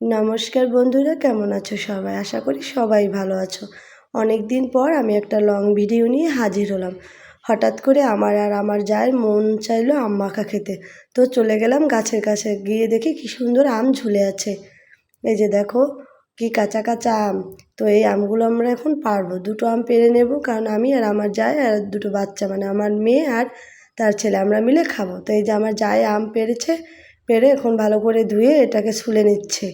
নমস্কার বন্ধুরা, কেমন আছো সবাই? আশা করি সবাই ভালো আছো। অনেক দিন পর আমি একটা লং ভিডিও নিয়ে হাজির হলাম। হঠাৎ করে আমার আর আমার যায় মন চাইলো আম মাখা খেতে। তো চলে গেলাম গাছের কাছে, গিয়ে দেখি কি সুন্দর আম ঝুলে আছে। এই যে দেখো, কি কাঁচা কাঁচা আম। তো এই আমগুলো আমরা এখন পারব। দুটো আম পেরে নেব, কারণ আমি আর আমার যায় আর দুটো বাচ্চা মানে আমার মেয়ে আর তার ছেলে, আমরা মিলে খাব। তো এই যে আমার যায় আম পেরেছে, পেরে এখন ভালো করে ধুয়ে এটাকে ছুলে নিচ্ছে।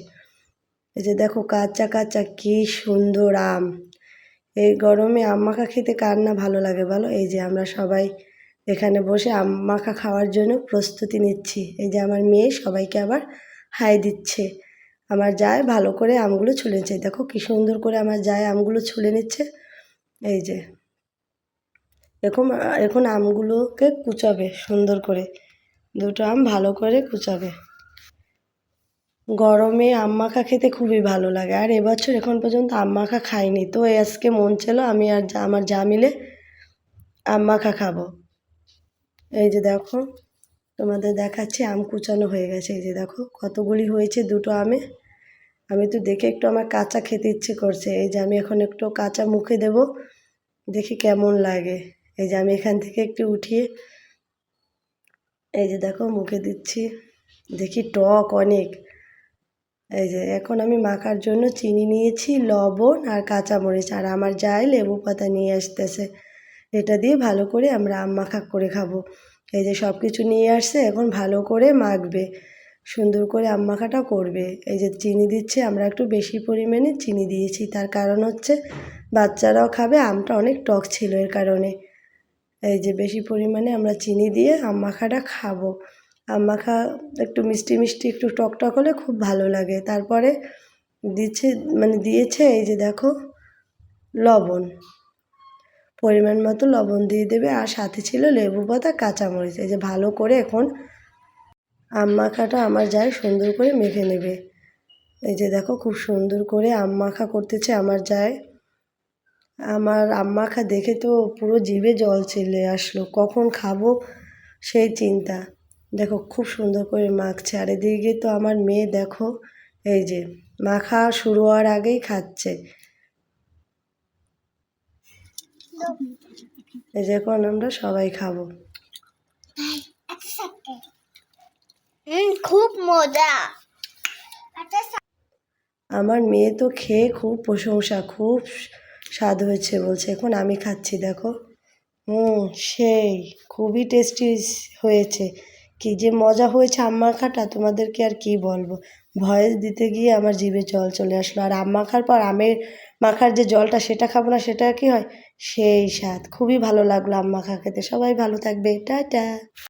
এই যে দেখো কাঁচা কাঁচা কি সুন্দর আম। এই গরমে আম মাখা খেতে কার না ভালো লাগে বলো? এই যে আমরা সবাই এখানে বসে আম মাখা খাওয়ার জন্য প্রস্তুতি নিচ্ছি। এই যে আমার মেয়ে সবাইকে আবার হাই দিচ্ছে। আমার যায় ভালো করে আমগুলো ছুলে নিচ্ছে। দেখো কি সুন্দর করে আমার যায় আমগুলো ছুলে নিচ্ছে। এই যে এখন এখন আমগুলোকে কুচাবে সুন্দর করে। দুটো আম ভালো করে কুচাবে। গরমে আম মাখা খেতে খুবই ভালো লাগে। আর এবছর এখন পর্যন্ত আম মাখা খাইনি। তো আজকে মন ছিল আমি আর আমার যা মিলে আম মাখা খাব। এই যে দেখো, তোমাদের দেখাচ্ছি আম কুচানো হয়ে গেছে। এই যে দেখো, কতগুলি হয়েছে দুটো আমে। আমি তো দেখে একটু আমার কাঁচা খেতে ইচ্ছে করছে। এই যে আমি এখন একটু কাঁচা মুখে দেব, দেখি কেমন লাগে। এই যে আমি এখান থেকে একটু উঠিয়ে, এই যে দেখো মুখে দিচ্ছি। দেখি টক অনেক। এই যে, এখন আমি মাখার জন্য চিনি নিয়েছি, লবণ আর কাঁচামরিচ, আর আমার যাই লেবু পাতা নিয়ে আসতেছে, এটা দিয়ে ভালো করে আমরা আম মাখা করে খাব। এই যে সব কিছু নিয়ে আসছে, এখন ভালো করে মাখবে, সুন্দর করে আম মাখাটা করবে। এই যে, চিনি দিচ্ছে, আমরা একটু বেশি পরিমাণে চিনি দিয়েছি, তার কারণ হচ্ছে বাচ্চারাও খাবে, আমটা অনেক টক ছিল এর কারণে। এই যে, বেশি পরিমাণে আমরা চিনি দিয়ে আম মাখাটা খাব। মাখা একটু মিষ্টি মিষ্টি একটু টক টক হলে খুব ভালো লাগে। তারপরে দিচ্ছে মানে দিয়েছে এই যে দেখো, লবণ। পরিমাণ মতো লবণ দিয়ে দেবে। আর সাথে ছিল লেবু পাতা, কাঁচামরিচ। এই যে ভালো করে এখন আম মাখাটা আমার যায় সুন্দর করে মেখে নেবে। এই যে দেখো, খুব সুন্দর করে আম মাখা করতেছে আমার যায় আমার আম মাখা দেখে তো পুরো জিভে জল চলে আসলো। কখন খাব সেই চিন্তা। দেখো খুব সুন্দর করে মাখছে। আর এদিকে তো আমার মেয়ে দেখো এই যে মাখা শুরু হওয়ার আগেই খাচ্ছে। এই যে এখন আমরা সবাই খাব। খুব মজা। আমার মেয়ে তো খেয়ে খুব প্রশংসা খুব স্বাদ হয়েছে বলছে। এখন আমি খাচ্ছি দেখো। হুম সেই খুবই টেস্টি হয়েছে। কি যে মজা হয়েছে আম মাখাটা তোমাদেরকে আর কি বলব? ভয়েস দিতে গিয়ে আমার জিভে জল চলে আসলো। আর আম মাখার পর আমের মাখার যে জলটা, সেটা খাব না, সেটা কি হয়? সেই স্বাদ। খুবই ভালো লাগল আম মাখা খেতে। সবাই ভালো থাকবে। টাটা!